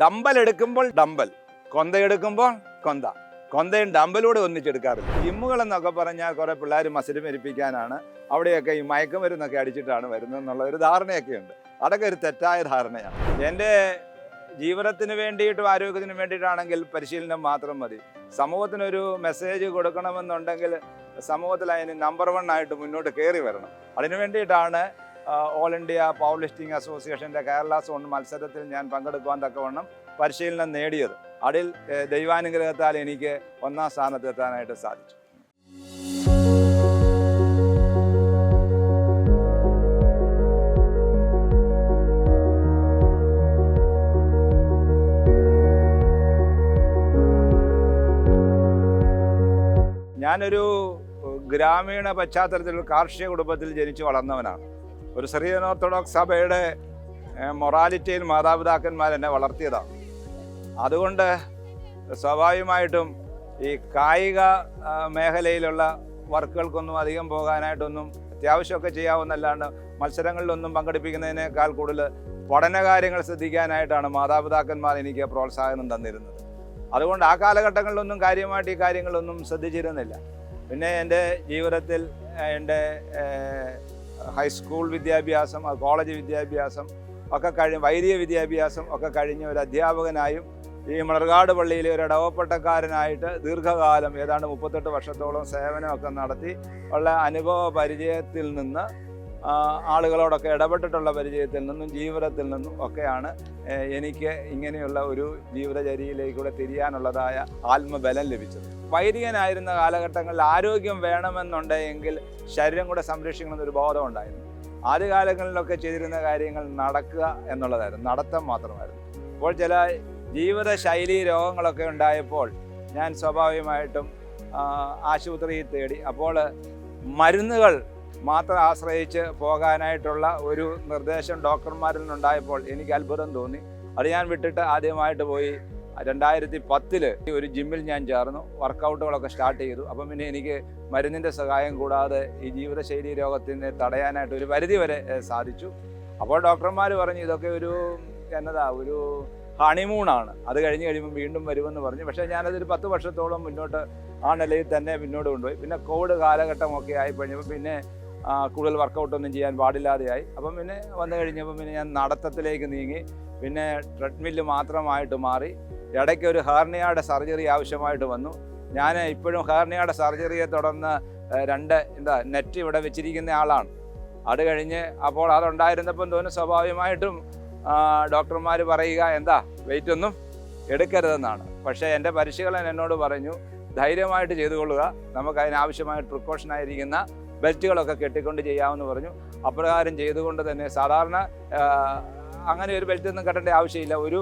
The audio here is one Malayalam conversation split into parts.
ഡമ്പൽ എടുക്കുമ്പോൾ ഡമ്പൽ കൊന്ത എടുക്കുമ്പോൾ കൊന്ത. കൊന്തയും ഡമ്പലൂടെ ഒന്നിച്ചെടുക്കാറില്ല. ജിമ്മുകൾ എന്നൊക്കെ പറഞ്ഞാൽ കുറെ പിള്ളേർ മസിൽ മരിപ്പിക്കാനാണ്. അവിടെയൊക്കെ ഈ മയക്കുമരുന്നൊക്കെ അടിച്ചിട്ടാണ് വരുന്നത് എന്നുള്ള ഒരു ധാരണയൊക്കെ ഉണ്ട് അതൊക്കെ ഒരു തെറ്റായ ധാരണയാണ്. എന്റെ ജീവിതത്തിന് വേണ്ടിയിട്ടും ആരോഗ്യത്തിന് വേണ്ടിയിട്ടാണെങ്കിൽ പരിശീലനം മാത്രം മതി. സമൂഹത്തിനൊരു മെസ്സേജ് കൊടുക്കണമെന്നുണ്ടെങ്കിൽ സമൂഹത്തിൽ അതിന് നമ്പർ വൺ ആയിട്ട് മുന്നോട്ട് കയറി വരണം. അതിനു വേണ്ടിയിട്ടാണ് ഓൾ ഇന്ത്യ പവർ ലിഫ്റ്റിംഗ് അസോസിയേഷന്റെ കേരള സോൺ മത്സരത്തിൽ ഞാൻ പങ്കെടുക്കുവാൻ തക്കവണ്ണം പരിശീലനം നേടിയത്. അതിൽ ദൈവാനുഗ്രഹത്താൽ എനിക്ക് ഒന്നാം സ്ഥാനത്ത് എത്താനായിട്ട് സാധിച്ചു. ഞാനൊരു ഗ്രാമീണ പശ്ചാത്തലത്തിൽ കാർഷിക കുടുംബത്തിൽ ജനിച്ചു വളർന്നവനാണ്. ഒരു സിറിയൻ ഓർത്തഡോക്സ് സഭയുടെ മൊറാലിറ്റിയിൽ മാതാപിതാക്കന്മാർ എന്നെ വളർത്തിയതാണ്. അതുകൊണ്ട് സ്വാഭാവികമായിട്ടും ഈ കായിക മേഖലയിലുള്ള വർക്കുകൾക്കൊന്നും അധികം പോകാനായിട്ടൊന്നും അത്യാവശ്യമൊക്കെ ചെയ്യാവുന്നല്ലാണ്ട് മത്സരങ്ങളിലൊന്നും പങ്കെടുപ്പിക്കുന്നതിനേക്കാൾ കൂടുതൽ പഠനകാര്യങ്ങൾ ശ്രദ്ധിക്കാനായിട്ടാണ് മാതാപിതാക്കന്മാർ എനിക്ക് പ്രോത്സാഹനം തന്നിരുന്നത്. അതുകൊണ്ട് ആ കാലഘട്ടങ്ങളിലൊന്നും കാര്യമായിട്ട് ഈ കാര്യങ്ങളൊന്നും ശ്രദ്ധിച്ചിരുന്നില്ല. പിന്നെ എന്റെ ജീവിതത്തിൽ എന്റെ ഹൈസ്കൂൾ വിദ്യാഭ്യാസം കോളേജ് വിദ്യാഭ്യാസം ഒക്കെ കഴിഞ്ഞ് വൈദിക വിദ്യാഭ്യാസം ഒക്കെ കഴിഞ്ഞ ഒരു അധ്യാപകനായും ഈ മണർകാട് പള്ളിയിലെ ഒരു ഇടവപ്പെട്ടക്കാരനായിട്ട് ദീർഘകാലം ഏതാണ്ട് മുപ്പത്തെട്ട് വർഷത്തോളം സേവനമൊക്കെ നടത്തി. ഉള്ള അനുഭവ പരിചയത്തിൽ നിന്ന് ആളുകളോടൊക്കെ ഇടപെട്ടിട്ടുള്ള പരിചയത്തിൽ നിന്നും ജീവിതത്തിൽ നിന്നും ഒക്കെയാണ് എനിക്ക് ഇങ്ങനെയുള്ള ഒരു ജീവിതചര്യയിലേക്കൂടെ തിരിയാനുള്ളതായ ആത്മബലം ലഭിച്ചത്. വൈദികനായിരുന്ന കാലഘട്ടങ്ങളിൽ ആരോഗ്യം വേണമെന്നുണ്ടെങ്കിൽ ശരീരം കൂടെ സംരക്ഷിക്കണം എന്നൊരു ബോധം ഉണ്ടായിരുന്നു. ആദ്യകാലങ്ങളിലൊക്കെ ചെയ്തിരുന്ന കാര്യങ്ങൾ നടക്കുക എന്നുള്ളതായിരുന്നു നടത്തം മാത്രമായിരുന്നു. അപ്പോൾ ചില ജീവിതശൈലി രോഗങ്ങളൊക്കെ ഉണ്ടായപ്പോൾ ഞാൻ സ്വാഭാവികമായിട്ടും ആശുപത്രിയിൽ തേടി. അപ്പോൾ മരുന്നുകൾ മാത്രം ആശ്രയിച്ച് പോകാനായിട്ടുള്ള ഒരു നിർദ്ദേശം ഡോക്ടർമാരിൽ നിന്നുണ്ടായപ്പോൾ എനിക്ക് അത്ഭുതം തോന്നി. അത് ഞാൻ വിട്ടിട്ട് ആദ്യമായിട്ട് പോയി രണ്ടായിരത്തി പത്തിൽ ഒരു ജിമ്മിൽ ഞാൻ ചേർന്നു. വർക്കൗട്ടുകളൊക്കെ സ്റ്റാർട്ട് ചെയ്തു. അപ്പം പിന്നെ എനിക്ക് മരുന്നിന്റെ സഹായം കൂടാതെ ഈ ജീവിതശൈലി രോഗത്തിനെ തടയാനായിട്ട് ഒരു പരിധി വരെ സാധിച്ചു. അപ്പോൾ ഡോക്ടർമാർ പറഞ്ഞു ഇതൊക്കെ ഒരു എന്നതാ ഒരു ഹണിമൂണാണ്. അത് കഴിഞ്ഞ് കഴിയുമ്പോൾ വീണ്ടും വരുമെന്ന് പറഞ്ഞു. പക്ഷേ ഞാനതൊരു പത്ത് വർഷത്തോളം മുന്നോട്ട് ആ നിലയിൽ തന്നെ മുന്നോട്ട് കൊണ്ടുപോയി. പിന്നെ കോവിഡ് കാലഘട്ടമൊക്കെ ആയി കഴിഞ്ഞപ്പോൾ പിന്നെ കൂടുതൽ വർക്കൗട്ടൊന്നും ചെയ്യാൻ പാടില്ലാതെയായി. അപ്പം പിന്നെ വന്നു കഴിഞ്ഞപ്പം പിന്നെ ഞാൻ നടത്തത്തിലേക്ക് നീങ്ങി. പിന്നെ ട്രെഡ്മില്ല് മാത്രമായിട്ട് മാറി. ഇടയ്ക്ക് ഒരു ഹേർണിയയുടെ സർജറി ആവശ്യമായിട്ട് വന്നു. ഞാൻ ഇപ്പോഴും ഹേർണിയയുടെ സർജറിയെ തുടർന്ന് രണ്ട് എന്താ നെറ്റ് ഇവിടെ വെച്ചിരിക്കുന്ന ആളാണ്. അത് കഴിഞ്ഞ് അപ്പോൾ അതുണ്ടായിരുന്നപ്പം തോന്നുന്നു സ്വാഭാവികമായിട്ടും ഡോക്ടർമാർ പറയുക എന്താ വെയിറ്റ് ഒന്നും എടുക്കരുതെന്നാണ്. പക്ഷേ എന്റെ പരിശീലകൻ എന്നോട് പറഞ്ഞു ധൈര്യമായിട്ട് ചെയ്തുകൊള്ളുക. നമുക്ക് അതിനാവശ്യമായ പ്രിക്കോഷൻ ആയിരിക്കുന്ന ബെൽറ്റുകളൊക്കെ കെട്ടിക്കൊണ്ട് ചെയ്യാമെന്ന് പറഞ്ഞു. അപ്രകാരം ചെയ്തുകൊണ്ട് തന്നെ സാധാരണ അങ്ങനെ ഒരു ബെൽറ്റ് ഒന്നും കെട്ടേണ്ട ആവശ്യമില്ല. ഒരു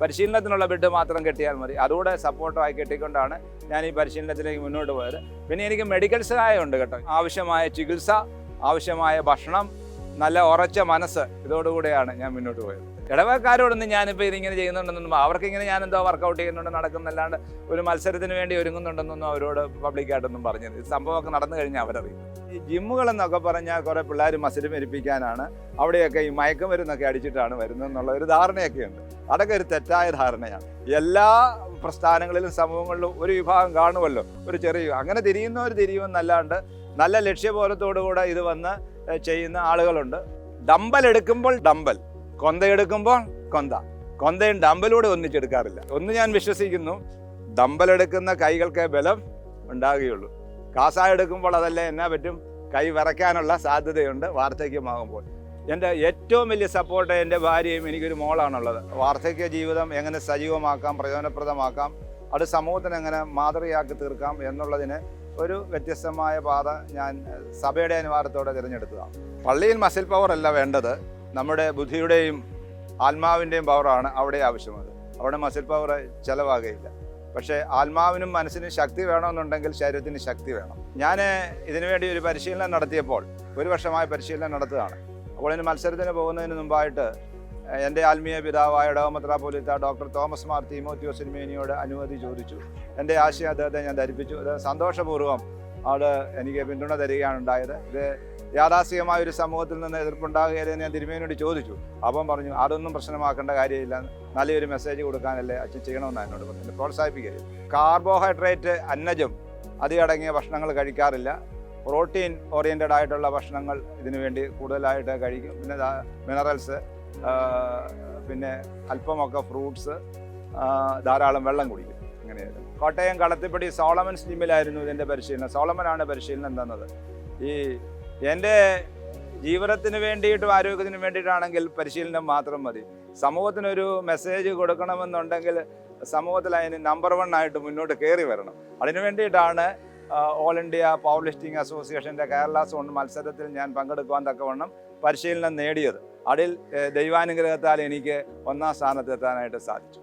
പരിശീലനത്തിനുള്ള ബെഡ് മാത്രം കെട്ടിയാൽ മതി. അതുകൂടെ സപ്പോർട്ടായി കെട്ടിക്കൊണ്ടാണ് ഞാൻ ഈ പരിശീലനത്തിലേക്ക് മുന്നോട്ട് പോയത്. പിന്നെ എനിക്ക് മെഡിക്കൽ സഹായമുണ്ട് കേട്ടോ. ആവശ്യമായ ചികിത്സ ആവശ്യമായ ഭക്ഷണം നല്ല ഉറച്ച മനസ്സ് ഇതോടുകൂടെയാണ് ഞാൻ മുന്നോട്ട് പോയത്. ഇടവക്കാരോടൊന്നും ഞാനിപ്പോൾ ഇതിങ്ങനെ ചെയ്യുന്നുണ്ടെന്നൊന്നും അവർക്കിങ്ങനെ ഞാൻ എന്തോ വർക്കൗട്ട് ചെയ്യുന്നുണ്ട് നടക്കുന്നല്ലാണ്ട് ഒരു മത്സരത്തിന് വേണ്ടി ഒരുങ്ങുന്നുണ്ടെന്നൊന്നും അവരോട് പബ്ലിക്കായിട്ടൊന്നും പറഞ്ഞത് ഈ സംഭവമൊക്കെ നടന്നു കഴിഞ്ഞാൽ അവരറിയും. ഈ ജിമ്മുകൾ എന്നൊക്കെ പറഞ്ഞാൽ കുറേ പിള്ളേർ മസിൽ മരിപ്പിക്കാനാണ് അവിടെയൊക്കെ ഈ മയക്കം വരുന്നൊക്കെ അടിച്ചിട്ടാണ് വരുന്നത് എന്നുള്ള ഒരു ധാരണയൊക്കെ ഉണ്ട് അതൊക്കെ ഒരു തെറ്റായ ധാരണയാണ്. എല്ലാ പ്രസ്ഥാനങ്ങളിലും സമൂഹങ്ങളിലും ഒരു വിഭാഗം കാണുമല്ലോ. ഒരു ചെറിയ അങ്ങനെ തിരിയുന്നവർ തിരിയുമെന്നല്ലാണ്ട് നല്ല ലക്ഷ്യബോധത്തോടുകൂടെ ഇത് വന്ന് ചെയ്യുന്ന ആളുകളുണ്ട്. ഡമ്പൽ എടുക്കുമ്പോൾ ഡമ്പൽ കൊന്ത എടുക്കുമ്പോൾ കൊന്ത. കൊന്തയും ഡമ്പലൂടെ ഒന്നിച്ചെടുക്കാറില്ല. ഒന്ന് ഞാൻ വിശ്വസിക്കുന്നു ഡമ്പൽ എടുക്കുന്ന കൈകൾക്ക് ബലം ഉണ്ടാകുകയുള്ളൂ. കാസായ എടുക്കുമ്പോൾ അതല്ലേ എന്നാ പറ്റും? കൈ വിറയ്ക്കാനുള്ള സാധ്യതയുണ്ട് വാർദ്ധക്യമാകുമ്പോൾ. എന്റെ ഏറ്റവും വലിയ സപ്പോർട്ട് എന്റെ ഭാര്യയും എനിക്കൊരു മോളാണുള്ളത്. വാർദ്ധക്യ ജീവിതം എങ്ങനെ സജീവമാക്കാം പ്രയോജനപ്രദമാക്കാം അത് സമൂഹത്തിന് എങ്ങനെ മാതൃകയാക്കി തീർക്കാം എന്നുള്ളതിന് ഒരു വ്യത്യസ്തമായ പാത ഞാൻ സഭയുടെ അനുവാദത്തോടെ തിരഞ്ഞെടുത്തതാണ് പള്ളിയിൽ മസിൽ പവർ അല്ല വേണ്ടത്. നമ്മുടെ ബുദ്ധിയുടെയും ആത്മാവിന്റെയും പവറാണ് അവിടെ ആവശ്യമുള്ളത്. അവിടെ മസിൽ പവർ ചിലവാകുകയില്ല പക്ഷേ ആത്മാവിനും മനസ്സിനും ശക്തി വേണമെന്നുണ്ടെങ്കിൽ ശരീരത്തിന് ശക്തി വേണം. ഞാൻ ഇതിനുവേണ്ടി ഒരു പരിശീലനം നടത്തിയപ്പോൾ ഒരു വർഷമായ പരിശീലനം നടത്തുകയാണ്. അപ്പോൾ ഇതിന് മത്സരത്തിന് പോകുന്നതിന് മുമ്പായിട്ട് എന്റെ ആത്മീയ പിതാവായ ഡോമത്രാപോലിത്ത ഡോക്ടർ തോമസ് മാർ തീമോത്യോസ് സിനിമേനിയോട് അനുമതി ചോദിച്ചു. എന്റെ ആശയം അദ്ദേഹത്തെ ഞാൻ ധരിപ്പിച്ചു. അത് സന്തോഷപൂർവം ആൾ എനിക്ക് പിന്തുണ തരികയാണ് ഉണ്ടായത്. ഇത് യാഥാസ്ഥികമായ ഒരു സമൂഹത്തിൽ നിന്ന് എതിർപ്പുണ്ടാകുകയെന്ന് ഞാൻ തിരുമേനോട് ചോദിച്ചു. അപ്പം പറഞ്ഞു അതൊന്നും പ്രശ്നമാക്കേണ്ട കാര്യമില്ല. നല്ലൊരു മെസ്സേജ് കൊടുക്കാനല്ലേ അച്ഛൻ ചെയ്യണമെന്ന് എന്നോട് പറഞ്ഞു പ്രോത്സാഹിപ്പിക്കരുത്. കാർബോഹൈഡ്രേറ്റ് അന്നജം അതിയടങ്ങിയ ഭക്ഷണങ്ങൾ കഴിക്കാറില്ല. പ്രോട്ടീൻ ഓറിയന്റഡ് ആയിട്ടുള്ള ഭക്ഷണങ്ങൾ ഇതിനു വേണ്ടി കൂടുതലായിട്ട് കഴിക്കും. പിന്നെ മിനറൽസ് പിന്നെ അല്പമൊക്കെ ഫ്രൂട്ട്സ് ധാരാളം വെള്ളം കുടിക്കും. അങ്ങനെയായിരുന്നു കോട്ടയം കളത്തിപ്പടി സോളമൻ ജിമ്മിലായിരുന്നു ഇതിന്റെ പരിശീലനം. സോളമനാണ് പരിശീലനം തന്നത്. ഈ എന്റെ ജീവിതത്തിന് വേണ്ടിയിട്ടും ആരോഗ്യത്തിന് വേണ്ടിയിട്ടാണെങ്കിൽ പരിശീലനം മാത്രം മതി. സമൂഹത്തിനൊരു മെസ്സേജ് കൊടുക്കണമെന്നുണ്ടെങ്കിൽ സമൂഹത്തിൽ അതിന് നമ്പർ വൺ ആയിട്ട് മുന്നോട്ട് കയറി വരണം. അതിനു വേണ്ടിയിട്ടാണ് ഓൾ ഇന്ത്യ പവർ ലിഫ്റ്റിംഗ് അസോസിയേഷന്റെ കേരള സോൺ മത്സരത്തിൽ ഞാൻ പങ്കെടുക്കുവാൻ തക്കവണ്ണം പരിശീലനം നേടിയത്. അതിൽ ദൈവാനുഗ്രഹത്താൽ എനിക്ക് ഒന്നാം സ്ഥാനത്തെത്താനായിട്ട് സാധിച്ചു.